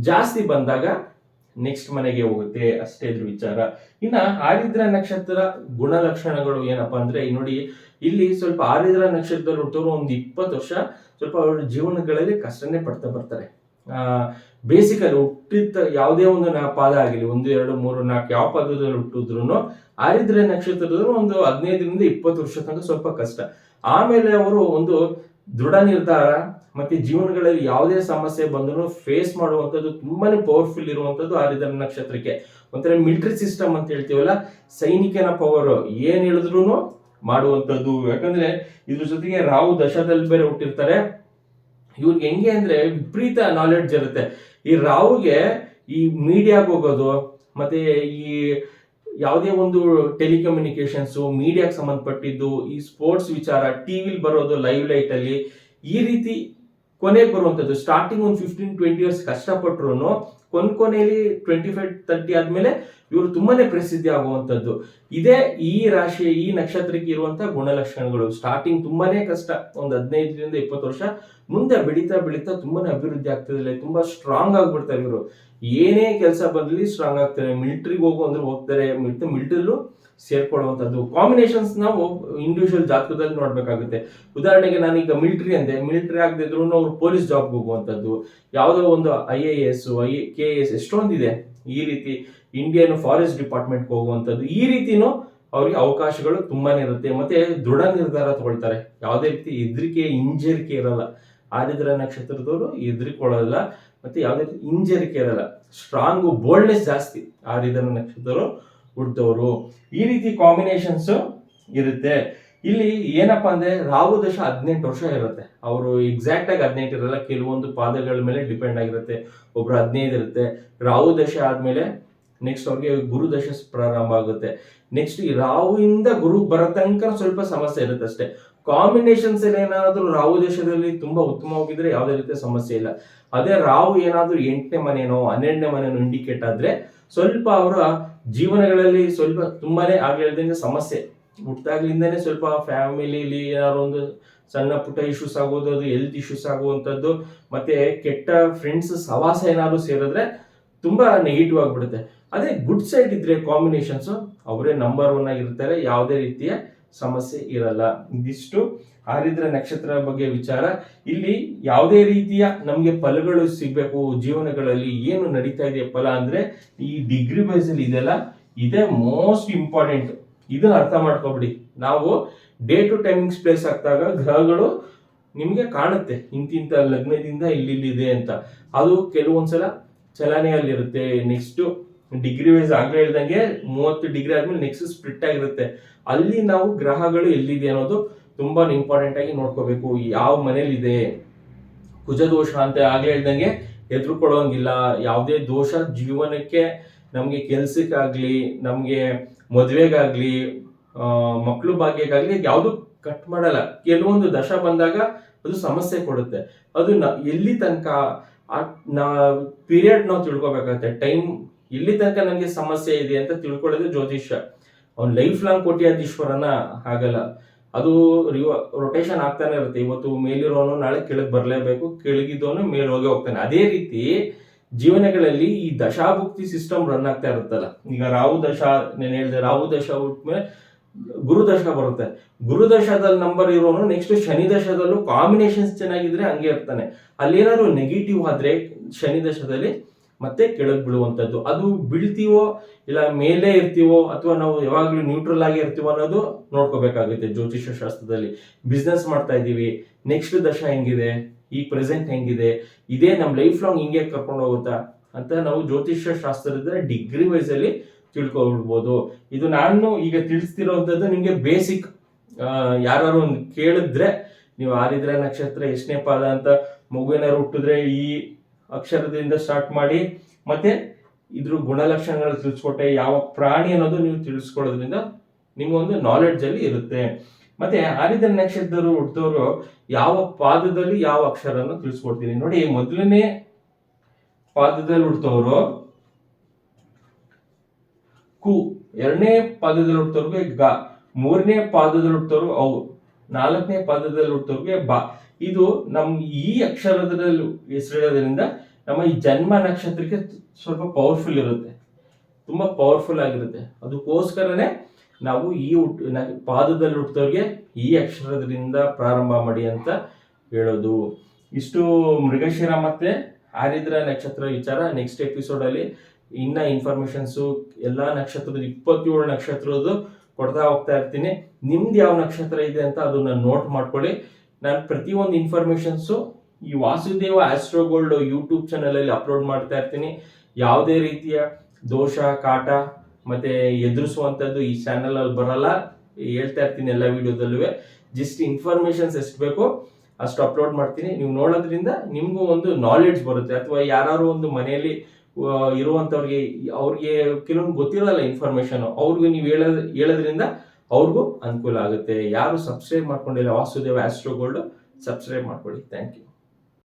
ಜಾಸ್ತಿ ಬಂದಾಗ ನೆಕ್ಸ್ಟ್ ಮನೆಗೆ ಹೋಗುತ್ತೆ ಅಷ್ಟೇ ಇದ್ರ ವಿಚಾರ. ಇನ್ನ ಆರಿದ್ರ ನಕ್ಷತ್ರ ಗುಣಲಕ್ಷಣಗಳು ಏನಪ್ಪಾ ಅಂದ್ರೆ ನೋಡಿ ಇಲ್ಲಿ ಸ್ವಲ್ಪ ಆರಿದ್ರ ನಕ್ಷತ್ರದಲ್ಲಿ ಹುಟ್ಟೋರು ಒಂದು ಇಪ್ಪತ್ತು ವರ್ಷ ಸ್ವಲ್ಪ ಅವ್ರ ಜೀವನಗಳಲ್ಲಿ ಕಷ್ಟನೇ ಪಡ್ತಾ ಬರ್ತಾರೆ. ಆ ಬೇಸಿಕಲಿ ಹುಟ್ಟಿದ ಯಾವುದೇ ಒಂದು ನಾ, ಪಾದ ಆಗಲಿ ಒಂದು, ಎರಡು, ಮೂರು, ನಾಲ್ಕು ಯಾವ ಪದದಲ್ಲಿ ಹುಟ್ಟಿದ್ರು ಆರಿದ್ರ ನಕ್ಷತ್ರದವರು ಒಂದು ಹದಿನೈದರಿಂದ ಇಪ್ಪತ್ತು ವರ್ಷ ತನಕ ಸ್ವಲ್ಪ ಕಷ್ಟ. ಆಮೇಲೆ ಅವರು ಒಂದು ದೃಢ ನಿರ್ಧಾರ, ಮತ್ತೆ ಜೀವನಗಳಲ್ಲಿ ಯಾವುದೇ ಸಮಸ್ಯೆ ಬಂದರೂ ಫೇಸ್ ಮಾಡುವಂಥದ್ದು ತುಂಬಾನೇ ಪವರ್ಫುಲ್ ಇರುವಂಥದ್ದು ಆರಿದ್ರ ನಕ್ಷತ್ರಕ್ಕೆ. ಒಂಥರ ಮಿಲಿಟರಿ ಸಿಸ್ಟಮ್ ಅಂತ ಹೇಳ್ತೀವಲ್ಲ, ಸೈನಿಕನ ಪವರ್ ಏನ್ ಹೇಳಿದ್ರು ಮಾಡುವಂಥದ್ದು. ಯಾಕಂದ್ರೆ ಇದ್ರ ಜೊತೆಗೆ ರಾಹು ದಶದಲ್ಲಿ ಬೇರೆ ಹುಟ್ಟಿರ್ತಾರೆ. ಇವ್ರಿಗೆ ಹೆಂಗೆ ಅಂದ್ರೆ ವಿಪರೀತ ನಾಲೆಡ್ಜ್ ಇರುತ್ತೆ. ಈ ರಾಹುಗೆ ಈ ಮೀಡಿಯಾಗೆ ಹೋಗೋದು, ಮತ್ತೆ ಈ ಯಾವುದೇ ಒಂದು ಟೆಲಿಕಮ್ಯುನಿಕೇಶನ್ಸ್ ಮೀಡಿಯಾಗೆ ಸಂಬಂಧಪಟ್ಟಿದ್ದು, ಈ ಸ್ಪೋರ್ಟ್ಸ್ ವಿಚಾರ ಟಿವಿಲಿ ಬರೋದು ಲೈವ್ ಲೈಟ್ ಅಲ್ಲಿ ಈ ರೀತಿ ಕೊನೆಗೆ ಬರುವಂಥದ್ದು ಸ್ಟಾರ್ಟಿಂಗ್ ಒಂದು ಫಿಫ್ಟೀನ್ ಟ್ವೆಂಟಿ ಇಯರ್ಸ್ ಕಷ್ಟಪಟ್ರು ಕೊನ್ ಕೊನೆಯಲ್ಲಿ ಟ್ವೆಂಟಿ ಫೈವ್ ತರ್ಟಿ ಆದ್ಮೇಲೆ ಇವರು ತುಂಬಾನೇ ಪ್ರಸಿದ್ಧಿ ಆಗುವಂಥದ್ದು. ಇದೇ ಈ ರಾಶಿ ಈ ನಕ್ಷತ್ರಕ್ಕೆ ಇರುವಂತಹ ಗುಣಲಕ್ಷಣಗಳು. ಸ್ಟಾರ್ಟಿಂಗ್ ತುಂಬಾನೇ ಕಷ್ಟ. ಒಂದು ಹದಿನೈದರಿಂದ ಇಪ್ಪತ್ತು ವರ್ಷ ಮುಂದೆ ಬೆಳೀತಾ ಬೆಳೀತಾ ತುಂಬಾನೇ ಅಭಿವೃದ್ಧಿ ಆಗ್ತದೆ ತುಂಬಾ ಸ್ಟ್ರಾಂಗ್ ಆಗ್ಬಿಡ್ತಾರೆ ಇವರು. ಏನೇ ಕೆಲಸ ಬಂದ್ಲಿ ಸ್ಟ್ರಾಂಗ್ ಆಗ್ತಾರೆ. ಮಿಲ್ಟ್ರಿಗೆ ಹೋಗು ಅಂದ್ರೆ ಹೋಗ್ತಾರೆ. ಮತ್ತೆ ಮಿಲಿಟರಿಲೂ ಸೇರ್ಕೊಳ್ಳುವಂಥದ್ದು. ಕಾಂಬಿನೇಷನ್ಸ್ ನಾವು ಇಂಡಿವಿಜುವಲ್ ಜಾತಕದಲ್ಲಿ ನೋಡ್ಬೇಕಾಗುತ್ತೆ. ಉದಾಹರಣೆಗೆ ನಾನೀಗ ಮಿಲಿಟರಿ ಅಂದೆ ಮಿಲಿಟರಿ ಆಗದಿದ್ರು ಅವ್ರು ಪೊಲೀಸ್ ಜಾಬ್ಗೆ ಹೋಗುವಂಥದ್ದು. ಯಾವುದೋ ಒಂದು I A S I K S ಎಷ್ಟೊಂದಿದೆ ಈ ರೀತಿ ಇಂಡಿಯನ್ ಫಾರೆಸ್ಟ್ ಡಿಪಾರ್ಟ್ಮೆಂಟ್ಗೆ ಹೋಗುವಂಥದ್ದು. ಈ ರೀತಿನೂ ಅವ್ರಿಗೆ ಅವಕಾಶಗಳು ತುಂಬಾನೇ ಇರುತ್ತೆ. ಮತ್ತೆ ದೃಢ ನಿರ್ಧಾರ ತಗೊಳ್ತಾರೆ. ಯಾವುದೇ ರೀತಿ ಹೆದರಿಕೆ, ಹಿಂಜರಿಕೆ ಇರಲ್ಲ. ಆದಿದ್ರ ನಕ್ಷತ್ರದವರು ಹೆದರಿಕೊಳ್ಳಲ್ಲ. ಮತ್ತೆ ಯಾವುದೇ ರೀತಿ ಹಿಂಜರಿಕೆ ಇರಲ್ಲ. ಸ್ಟ್ರಾಂಗು ಬೋಲ್ಡ್ನೆಸ್ ಜಾಸ್ತಿ ಆದಿದ್ರ ನಕ್ಷತ್ರದವರು. ಹುಡ್ದವರು ಈ ರೀತಿ ಕಾಂಬಿನೇಷನ್ಸ್ ಇರುತ್ತೆ. ಇಲ್ಲಿ ಏನಪ್ಪಾ ಅಂದ್ರೆ ರಾಹು ದಶ ಹದಿನೆಂಟು ವರ್ಷ ಇರುತ್ತೆ. ಅವರು ಎಕ್ಸಾಕ್ಟ್ ಆಗಿ ಹದಿನೆಂಟು ಇರಲ್ಲ, ಕೆಲವೊಂದು ಪಾದಗಳ ಮೇಲೆ ಡಿಪೆಂಡ್ ಆಗಿರುತ್ತೆ. ಒಬ್ರು ಹದಿನೈದು ಇರುತ್ತೆ. ರಾಹು ದಶ ಆದ್ಮೇಲೆ ನೆಕ್ಸ್ಟ್ ಅವ್ರಿಗೆ ಗುರು ದಶ ಪ್ರಾರಂಭ ಆಗುತ್ತೆ. ನೆಕ್ಸ್ಟ್ ಈ ರಾಹುವಿಂದ ಗುರು ಬರೋ ತನಕ ಸ್ವಲ್ಪ ಸಮಸ್ಯೆ ಇರುತ್ತೆ ಅಷ್ಟೇ. ಕಾಂಬಿನೇಷನ್ಸ್ ಅಲ್ಲಿ ಏನಾದ್ರು ರಾಹು ದೇಶದಲ್ಲಿ ತುಂಬಾ ಉತ್ತಮವಾಗಿದ್ರೆ ಯಾವುದೇ ರೀತಿಯ ಸಮಸ್ಯೆ ಇಲ್ಲ. ಅದೇ ರಾಹು ಏನಾದರೂ ಎಂಟನೇ ಮನೆನೋ, ಹನ್ನೆರಡನೇ ಮನೆನೋ ಇಂಡಿಕೇಟ್ ಆದ್ರೆ ಸ್ವಲ್ಪ ಅವರ ಜೀವನಗಳಲ್ಲಿ ಸ್ವಲ್ಪ ತುಂಬಾನೇ ಆಗ್ಲೇ ಸಮಸ್ಯೆ. ಹುಟ್ಟಾಗ್ಲಿಂದನೇ ಸ್ವಲ್ಪ ಫ್ಯಾಮಿಲಿಲಿ ಏನಾದ್ರು ಒಂದು ಸಣ್ಣ ಪುಟ್ಟ ಇಶ್ಯೂಸ್ ಆಗೋದು, ಅದು ಹೆಲ್ತ್ ಇಶ್ಯೂಸ್ ಆಗುವಂಥದ್ದು, ಮತ್ತೆ ಕೆಟ್ಟ ಫ್ರೆಂಡ್ಸ್ ಸವಾಸ ಏನಾದ್ರು ಸೇರಿದ್ರೆ ತುಂಬಾ ನೆಗೆಟಿವ್ ಆಗಿಬಿಡುತ್ತೆ. ಅದೇ ಗುಡ್ ಸೈಡ್ ಇದ್ರೆ ಕಾಂಬಿನೇಷನ್ಸ್ ಅವರೇ ನಂಬರ್ ಒನ್ ಆಗಿರ್ತಾರೆ, ಯಾವುದೇ ರೀತಿಯ ಸಮಸ್ಯೆ ಇರಲ್ಲ. ಇದಿಷ್ಟು ಆರಿದ್ರ ನಕ್ಷತ್ರ ಬಗ್ಗೆ ವಿಚಾರ. ಇಲ್ಲಿ ಯಾವುದೇ ರೀತಿಯ ನಮಗೆ ಫಲಗಳು ಸಿಗಬೇಕು, ಜೀವನಗಳಲ್ಲಿ ಏನು ನಡೀತಾ ಇದೆ ಫಲ ಅಂದ್ರೆ ಈ ಡಿಗ್ರಿ ಬೈಸಲ್ಲಿ ಇದೆಲ್ಲ ಇದೇ ಮೋಸ್ಟ್ ಇಂಪಾರ್ಟೆಂಟ್ ಇದನ್ನ ಅರ್ಥ ಮಾಡ್ಕೊಬಿಡಿ. ನಾವು ಡೇ ಟು ಟೈಮಿಂಗ್ಸ್ ಪ್ಲೇಸ್ ಆಗ್ತಾಗ ಗ್ರಹಗಳು ನಿಮಗೆ ಕಾಣುತ್ತೆ. ಇಂತಿಂತ ಲಗ್ನದಿಂದ ಇಲ್ಲಿದೆ ಅಂತ. ಅದು ಕೆಲವೊಂದ್ಸಲ ಚಲನೆಯಲ್ಲಿರುತ್ತೆ. ನೆಕ್ಸ್ಟ್ ಡಿಗ್ರಿ ವೈಸ್ ಆಗ್ಲೇ ಹೇಳ್ದಂಗೆ ಮೂವತ್ತು ಡಿಗ್ರಿ ಆದ್ಮೇಲೆ ನೆಕ್ಸ್ಟ್ ಸ್ಪ್ಲಿಟ್ ಆಗಿರುತ್ತೆ. ಅಲ್ಲಿ ನಾವು ಗ್ರಹಗಳು ಎಲ್ಲಿದೆ ಅನ್ನೋದು ತುಂಬಾ ಇಂಪಾರ್ಟೆಂಟ್ ಆಗಿ ನೋಡ್ಕೋಬೇಕು. ಯಾವ ಮನೇಲಿದೆ ಕುಜದೋಷ ಅಂತ ಆಗ್ಲೇ ಹೇಳ್ದಂಗೆ ಹೆದರ್ಕೊಳ್ಳೋಂಗಿಲ್ಲ ಯಾವುದೇ ದೋಷ ಜೀವನಕ್ಕೆ ನಮಗೆ ಕೆಲ್ಸಕ್ಕಾಗ್ಲಿ, ನಮಗೆ ಮದುವೆಗಾಗ್ಲಿ ಮಕ್ಕಳು ಭಾಗ್ಯಕ್ಕಾಗ್ಲಿ ಯಾವುದು ಕಟ್ ಮಾಡಲ್ಲ. ಕೆಲವೊಂದು ದಶ ಬಂದಾಗ ಅದು ಸಮಸ್ಯೆ ಕೊಡುತ್ತೆ. ಅದು ಎಲ್ಲಿ ತನಕ ಆ ಪೀರಿಯಡ್ ನಾವು ತಿಳ್ಕೊಬೇಕಾಗತ್ತೆ. ಟೈಮ್ ಎಲ್ಲಿ ತನಕ ನನಗೆ ಸಮಸ್ಯೆ ಇದೆ ಅಂತ ತಿಳ್ಕೊಳ್ಳೋದು ಜ್ಯೋತಿಷ್ಯ. ಅವ್ನು ಲೈಫ್ ಲಾಂಗ್ ಕೋಟ್ಯಾಧೀಶ್ವರನ ಆಗಲ್ಲ ಅದು ರೊಟೇಷನ್ ಆಗ್ತಾನೆ ಇರುತ್ತೆ. ಇವತ್ತು ಮೇಲಿರೋನು ನಾಳೆ ಕೆಳಗೆ ಬರಲೇಬೇಕು, ಕೆಳಗಿದ್ದವನು ಮೇಲೆ ಹೋಗಿ ಹೋಗ್ತಾನೆ. ಅದೇ ರೀತಿ ಜೀವನಗಳಲ್ಲಿ ಈ ದಶಾಭುಕ್ತಿ ಸಿಸ್ಟಮ್ ರನ್ ಆಗ್ತಾ ಇರುತ್ತಲ್ಲ. ಈಗ ರಾಹು ದಶ, ನಾನು ಹೇಳಿದೆ ರಾಹು ದಶ ಮೇಲೆ ಗುರುದಶ ಬರುತ್ತೆ. ಗುರುದಶದಲ್ಲಿ ನಂಬರ್ ಇರೋನು ನೆಕ್ಸ್ಟ್ ಶನಿ ದಶದಲ್ಲೂ ಕಾಂಬಿನೇಷನ್ಸ್ ಚೆನ್ನಾಗಿದ್ರೆ ಹಂಗೆ ಇರ್ತಾನೆ. ಅಲ್ಲೇನಾದ್ರು ನೆಗೆಟಿವ್ ಆದ್ರೆ ಶನಿ ದಶದಲ್ಲಿ ಮತ್ತೆ ಕೆಳಗೆ ಬೀಳುವಂಥದ್ದು ಅದು ಬೀಳ್ತೀವೋ ಇಲ್ಲ ಮೇಲೆ ಇರ್ತೀವೋ ಅಥವಾ ನಾವು ಯಾವಾಗಲೂ ನ್ಯೂಟ್ರಲ್ ಆಗಿ ಇರ್ತೀವೋ ಅನ್ನೋದು ನೋಡ್ಕೋಬೇಕಾಗುತ್ತೆ ಜ್ಯೋತಿಷ್ಯ ಶಾಸ್ತ್ರದಲ್ಲಿ. ಬಿಸ್ನೆಸ್ ಮಾಡ್ತಾ ಇದ್ದೀವಿ. ನೆಕ್ಸ್ಟ್ ದಶ ಹೆಂಗಿದೆ? ಈ ಪ್ರೆಸೆಂಟ್ ಹೆಂಗಿದೆ? ಇದೇ ನಮ್ಮ ಲೈಫ್ ಲಾಂಗ್ ಹಿಂಗೆ ಕರ್ಕೊಂಡು ಹೋಗುತ್ತಾ ಅಂತ ನಾವು ಜ್ಯೋತಿಷ್ಯ ಶಾಸ್ತ್ರದ ಡಿಗ್ರಿ ವೈಸ್ ಅಲ್ಲಿ ತಿಳ್ಕೊಬಿಡ್ಬೋದು ಇದು ನಾನು ಈಗ ತಿಳಿಸ್ತಿರೋವಂಥದ್ದು ನಿಮಗೆ ಬೇಸಿಕ್ ಯಾರು ಒಂದು ಕೇಳಿದ್ರೆ ನೀವು ಆರಿದ್ರ ನಕ್ಷತ್ರ ಎಷ್ಟನೇ ಪಾದ ಅಂತ ಮಗುವಿನ ಹುಟ್ಟಿದ್ರೆ ಈ ಅಕ್ಷರದಿಂದ ಸ್ಟಾರ್ಟ್ ಮಾಡಿ, ಮತ್ತೆ ಇದ್ರ ಗುಣಲಕ್ಷಣಗಳು ತಿಳಿಸ್ಕೊಟ್ಟೆ, ಯಾವ ಪ್ರಾಣಿ ಅನ್ನೋದು ನೀವು ತಿಳಿಸ್ಕೊಡೋದ್ರಿಂದ ನಿಮಗೊಂದು ನಾಲೆಡ್ಜ್ ಅಲ್ಲಿ ಇರುತ್ತೆ. ಮತ್ತೆ ಆರಿದ್ರ ನಕ್ಷತ್ರದವರು ಹುಟ್ಟಿದವರು ಯಾವ ಪಾದದಲ್ಲಿ ಯಾವ ಅಕ್ಷರವನ್ನು ತಿಳಿಸ್ಕೊಡ್ತೀನಿ? ನೋಡಿ, ಮೊದಲನೇ ಪಾದದಲ್ಲಿ ಹುಡ್ತವ್ರು ಕು, ಎರಡನೇ ಪಾದದಲ್ಲಿ ಹುಡ್ತವ್ರಿಗೆ ಗ, ಮೂರನೇ ಪಾದದಲ್ಲಿ ಹುಡ್ತವ್ರು ಅವು ನಾಲ್ಕನೇ ಪಾದದಲ್ಲಿ ಹುಡ್ತವ್ರಿಗೆ ಬ. ಇದು ನಮ್ ಈ ಅಕ್ಷರದಲ್ಲಿ ಹೆಸರಿಡೋದ್ರಿಂದ ನಮ್ಮ ಈ ಜನ್ಮ ನಕ್ಷತ್ರಕ್ಕೆ ಸ್ವಲ್ಪ ಪವರ್ಫುಲ್ ಇರುತ್ತೆ. ತುಂಬಾ ಪವರ್ಫುಲ್ ಆಗಿರುತ್ತೆ. ಅದಕ್ಕೋಸ್ಕರನೇ ನಾವು ಈ ಹುಟ್ ನ- ಪಾದದಲ್ಲಿ ಹುಟ್ಟಿದವ್ರಿಗೆ ಈ ಅಕ್ಷರದಿಂದ ಪ್ರಾರಂಭ ಮಾಡಿ ಅಂತ ಹೇಳೋದು. ಇಷ್ಟು ಮೃಗಶಿರ ಮತ್ತೆ ಆರಿದ್ರ ನಕ್ಷತ್ರ ವಿಚಾರ ನೆಕ್ಸ್ಟ್ ಎಪಿಸೋಡ್ ಅಲ್ಲಿ ಇನ್ನ ಇನ್ಫಾರ್ಮೇಶನ್ಸು ಎಲ್ಲಾ ನಕ್ಷತ್ರದ ಇಪ್ಪತ್ತೇಳು ನಕ್ಷತ್ರದ್ದು ಕೊಡ್ತಾ ಹೋಗ್ತಾ ಇರ್ತೀನಿ. ನಿಮ್ದು ಯಾವ ನಕ್ಷತ್ರ ಇದೆ ಅಂತ ಅದನ್ನ ನೋಟ್ ಮಾಡ್ಕೊಳ್ಳಿ. ನಾನು ಪ್ರತಿಯೊಂದು ಇನ್ಫಾರ್ಮೇಶನ್ಸು ಈ ವಾಸುದೇವ ಆಸ್ಟ್ರೋ ಗೋಲ್ಡ್ ಯೂಟ್ಯೂಬ್ ಚಾನಲಲ್ಲಿ ಅಪ್ಲೋಡ್ ಮಾಡ್ತಾ ಇರ್ತೀನಿ. ಯಾವುದೇ ರೀತಿಯ ದೋಷ, ಕಾಟ ಮತ್ತೆ ಎದುರಿಸುವಂಥದ್ದು ಈ ಚಾನಲಲ್ಲಿ ಬರಲ್ಲ. ಹೇಳ್ತಾ ಇರ್ತೀನಿ ಎಲ್ಲ ವಿಡಿಯೋದಲ್ಲೂ ಜಸ್ಟ್ ಇನ್ಫಾರ್ಮೇಶನ್ಸ್ ಎಷ್ಟು ಬೇಕೋ ಅಷ್ಟು ಅಪ್ಲೋಡ್ ಮಾಡ್ತೀನಿ. ನೀವು ನೋಡೋದ್ರಿಂದ ನಿಮಗೂ ಒಂದು ನಾಲೆಡ್ಜ್ ಬರುತ್ತೆ. ಅಥವಾ ಯಾರು ಒಂದು ಮನೆಯಲ್ಲಿ ಇರುವಂಥವ್ರಿಗೆ ಅವ್ರಿಗೆ ಕೆಲವೊಂದು ಗೊತ್ತಿರಲ್ಲ ಇನ್ಫಾರ್ಮೇಶನ್ ಅವ್ರಿಗೂ ನೀವು ಹೇಳೋದ್, ಹೇಳೋದ್ರಿಂದ ಅವ್ರಿಗೂ ಅನುಕೂಲ ಆಗುತ್ತೆ. ಯಾರು ಸಬ್ಸ್ಕ್ರೈಬ್ ಮಾಡ್ಕೊಂಡಿಲ್ಲ ವಾಸುದೇವ ಆಸ್ಟ್ರೋ ಗೋಲ್ಡ್ ಸಬ್ಸ್ಕ್ರೈಬ್ ಮಾಡ್ಕೊಳ್ಳಿ ಥ್ಯಾಂಕ್ ಯು